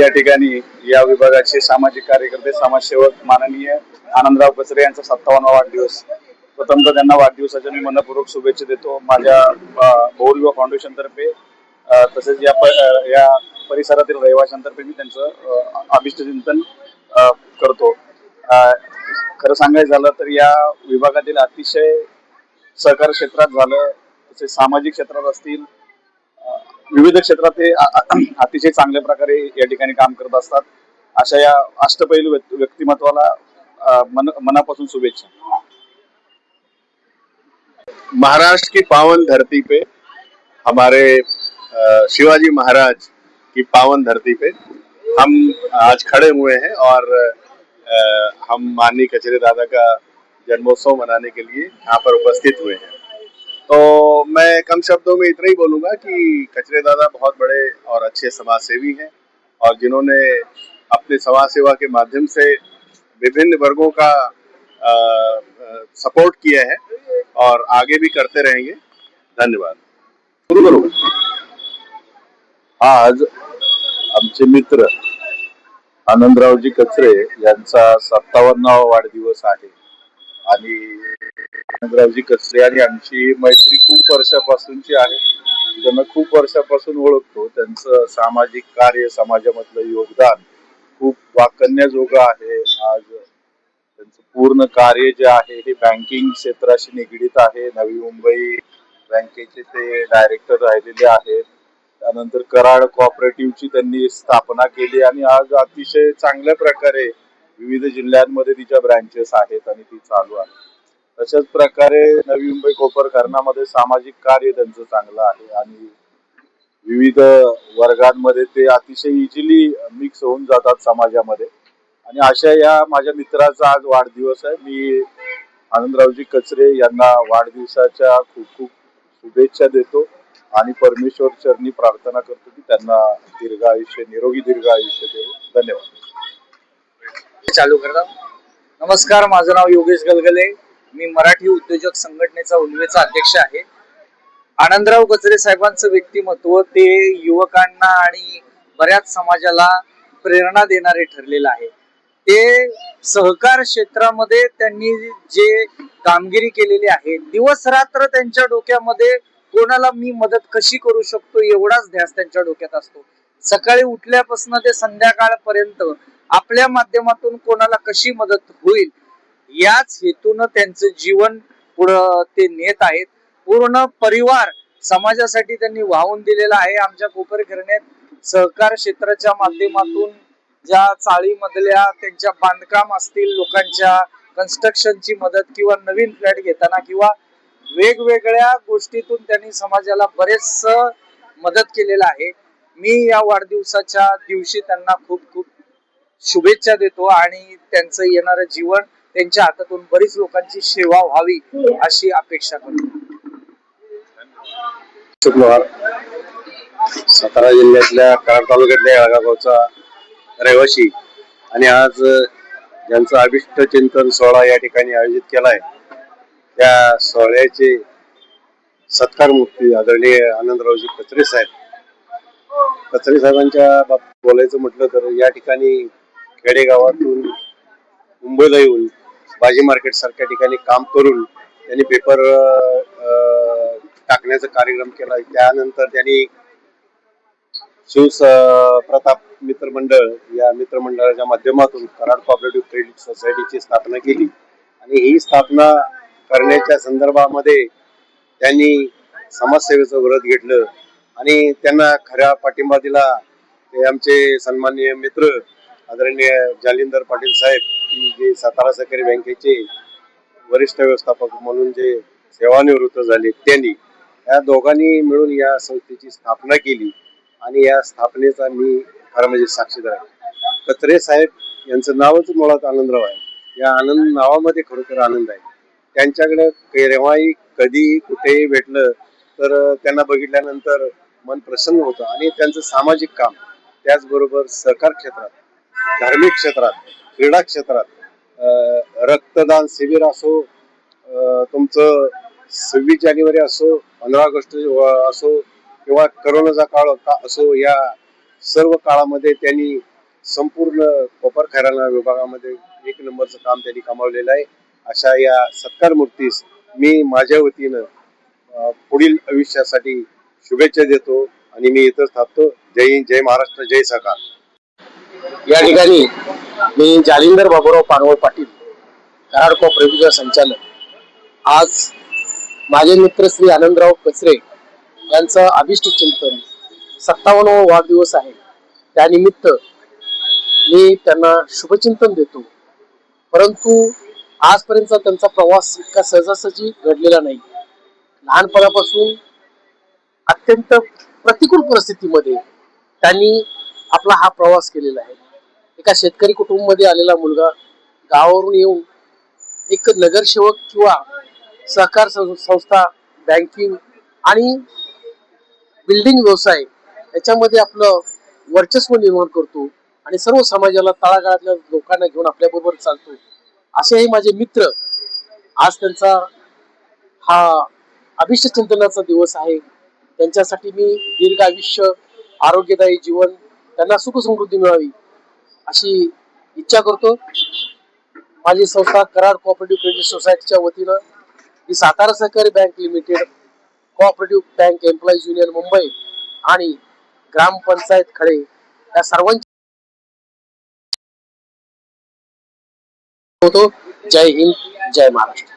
या ठिकाणी या विभागाचे सामाजिक कार्यकर्ते समाजसेवक माननीय आनंदराव कचरे यांचा सत्तावन्नवा वाढदिवस. प्रथमतः त्यांना वाढदिवसाच्या मी मनपूर्वक शुभेच्छा देतो. माझ्या अ, बहुयुवा फाउंडेशन तर्फे तसेच या प- या परिसरातील रहिवाशांतर्फे मी त्यांचं अभिष्टचिंतन करतो. खरं सांगायचं झालं तर या विभागातील अतिशय सहकार क्षेत्रात झालं तसेच सामाजिक क्षेत्रात असतील विविध क्षेत्रात हे अतिशय चांगल्या प्रकारे या ठिकाणी काम करत असतात. अशा या अष्टपैलू व्यक्तिमत्वाला मन मनापासून शुभेच्छा. महाराष्ट्र की पावन धरती पे हमारे शिवाजी महाराज की पावन धरती पे हम आज खड़े हुए हैं और हम माननीय कचरे दादा का जन्मोत्सव मनाने के लिए यहाँ पर उपस्थित हुए हैं। तो मैं कम शब्दों में इतना ही बोलूँगा कि कचरे दादा बहुत बड़े और अच्छे समाज सेवी हैं और जिन्होंने अपने समाज सेवा के माध्यम से विभिन्न वर्गों का आ, सपोर्ट किया है और आगे भी करते रहेंगे। धन्यवाद। सुरू करू? आज आमचे मित्र आनंदरावजी कचरे यांचा सत्तावन्नावा वाढदिवस आहे. आणि आनंदरावजी कचरे आणि आमची मैत्री खूप वर्षापासूनची आहे. ज्यांना खूप वर्षापासून ओळखतो त्यांचं सामाजिक कार्य समाजामधलं योगदान खूप वाकण्याजोगं आहे. आज त्यांचं पूर्ण कार्य जे आहे हे बँकिंग क्षेत्राशी निगडीत आहे. नवी मुंबई बँकेचे ते डायरेक्टर राहिलेले आहेत. त्यानंतर कराड कॉपरेटिव्हची त्यांनी स्थापना केली आणि आज अतिशय चांगल्या प्रकारे विविध जिल्ह्यांमध्ये तिच्या ब्रँचेस आहेत आणि ती चालू आहे. तशाच प्रकारे नवी मुंबई कोपरकरणामध्ये सामाजिक कार्य त्यांचं चांगलं आहे आणि विविध वर्गांमध्ये ते अतिशय इझिली मिक्स होऊन जातात समाजामध्ये. आणि अशा या माझ्या मित्राचा आज वाढदिवस आहे. मी आनंदरावजी कचरे यांना वाढदिवसाच्या खूप खूप शुभेच्छा देतो आणि परमेश्वर चरणी प्रार्थना करतो की त्यांना दीर्घ आयुष्य निरोगी दीर्घ आयुष्य देऊ धन्यवाद. चालू करतात नमस्कार माझं नाव योगेश गलगले. मी मराठी उद्योजक संघटनेचा उल्वेचा अध्यक्ष आहे. आनंदराव गजरे साहेबांचं व्यक्तिमत्व ते युवकांना आणि बऱ्याच समाजाला प्रेरणा देणारे ठरलेलं आहे. ते सहकार क्षेत्रामध्ये त्यांनी जे कामगिरी केलेली आहे दिवस रात्र त्यांच्या डोक्यामध्ये कोणाला मी मदत कशी करू शकतो एवढाच ध्यास त्यांच्या डोक्यात असतो. सकाळी उठल्यापासून ते संध्याकाळपर्यंत आपल्या माध्यमातून कोणाला कशी मदत होईल याच हेतून त्यांचं जीवन पुढं ते नेत आहेत. पूर्ण परिवार समाजासाठी त्यांनी वाहून दिलेला आहे. आमच्या कोपरखिरण्यात सहकार क्षेत्राच्या माध्यमातून ज्या चाळीमधल्या त्यांच्या बांधकाम असतील लोकांच्या कन्स्ट्रक्शनची मदत किंवा नवीन फ्लॅट घेताना किंवा वेगवेगळ्या गोष्टीतून त्यांनी समाजाला बरेच मदत केलेलं आहे. मी या वाढदिवसाच्या दिवशी त्यांना खूप खूप शुभेच्छा देतो आणि त्यांचं येणारं जीवन त्यांच्या हातातून बरीच लोकांची सेवा व्हावी अशी अपेक्षा करतो. शुक्रवार. सातारा जिल्ह्यातल्या कराड तालुक्यातल्या येळगाव रहिवासी आणि आज ज्यांचं अभिष्ट चिंतन सोहळा या ठिकाणी आयोजित केलाय त्या सोहळ्याचे सत्कार मुक्ती आदरणीय आनंदरावजी कचरे साहेब कचरे साहेबांच्या बाबतीत बोलायचं म्हटलं तर या ठिकाणी खेडेगावातून मुंबईला येऊन बाजी मार्केट सारख्या ठिकाणी काम करून त्यांनी पेपर टाकण्याचा कार्यक्रम केला. त्यानंतर त्यांनी शिव प्रताप मित्रमंडळ या मित्रमंडळाच्या माध्यमातून कराड कॉपरेटिव्ह क्रेडिट सोसायटीची स्थापना केली. आणि ही स्थापना करण्याच्या संदर्भामध्ये त्यांनी समाजसेवेचं व्रत घेतलं. आणि त्यांना खऱ्या पाठिंबा दिला. आमचे सन्माननीय मित्र आदरणीय जालिंदर पाटील साहेब जे सातारा सहकारी बँकेचे वरिष्ठ व्यवस्थापक म्हणून जे सेवानिवृत्त झाले त्यांनी या दोघांनी मिळून या संस्थेची स्थापना केली आणि या स्थापनेचा मी खरं म्हणजे साक्षीदार आहे. कत्रे साहेब यांचं नावच मुळात आनंदराव आहे. या आनंद नावामध्ये खरोखर आनंद आहे. त्यांच्याकडे केव्हाही कधी कुठेही भेटलं तर त्यांना बघितल्यानंतर मन प्रसन्न होतं आणि त्यांचं सामाजिक काम त्याचबरोबर सहकार क्षेत्रात धार्मिक क्षेत्रात क्रीडा क्षेत्रात रक्तदान शिबिर असो तुमचं सव्वीस जानेवारी असो पंधरा ऑगस्ट असो किंवा करोनाचा काळ का असो या सर्व काळामध्ये त्यांनी संपूर्ण कोपर खैराना विभागामध्ये एक नंबरचं काम त्यांनी कमावलेलं आहे. अशा या सत्कार मूर्तीस मी माझ्या वतीनं पुढील आयुष्यासाठी शुभेच्छा देतो आणि मी इथंच थांबतो. जय हिंद जय महाराष्ट्र जय सकार या ठिकाणी मी जालिंदर बाबूराव पानवळ पाटील कराड कॉपरेटिव्हचा संचालक. आज माझे मित्र श्री आनंदराव कचरे यांचं अभिष्ट चिंतन सत्तावन्नवा वाढदिवस आहे. त्यानिमित्त मी त्यांना शुभचिंतन देतो. परंतु आजपर्यंत त्यांचा प्रवास इतका सहजासहजी घडलेला नाही. लहानपणापासून अत्यंत प्रतिकूल परिस्थितीमध्ये त्यांनी आपला हा प्रवास केलेला आहे. एका शेतकरी कुटुंबामध्ये आलेला मुलगा गावावरून येऊन एक नगरसेवक किंवा सहकार संस्था बँकिंग आणि बिल्डिंग व्यवसाय याच्यामध्ये आपलं वर्चस्व निर्माण करतो आणि सर्व समाजाला तळागाळातल्या लोकांना घेऊन आपल्याबरोबर चालतो. असे हे माझे मित्र आज त्यांचा हा अभिष्ट चिंतनाचा दिवस आहे. त्यांच्यासाठी मी दीर्घ आयुष्य आरोग्यदायी जीवन त्यांना सुखसमृद्धी मिळावी अशी इच्छा करतो. माझी संस्था कराड कोऑपरेटिव्ह क्रेडिट सोसायटीच्या वतीनं ही सातारा सहकारी bank limited cooperative bank employees union Mumbai आणि ग्रामपंचायत खडे या सर्वांची होतो. जय हिंद जय महाराष्ट्र.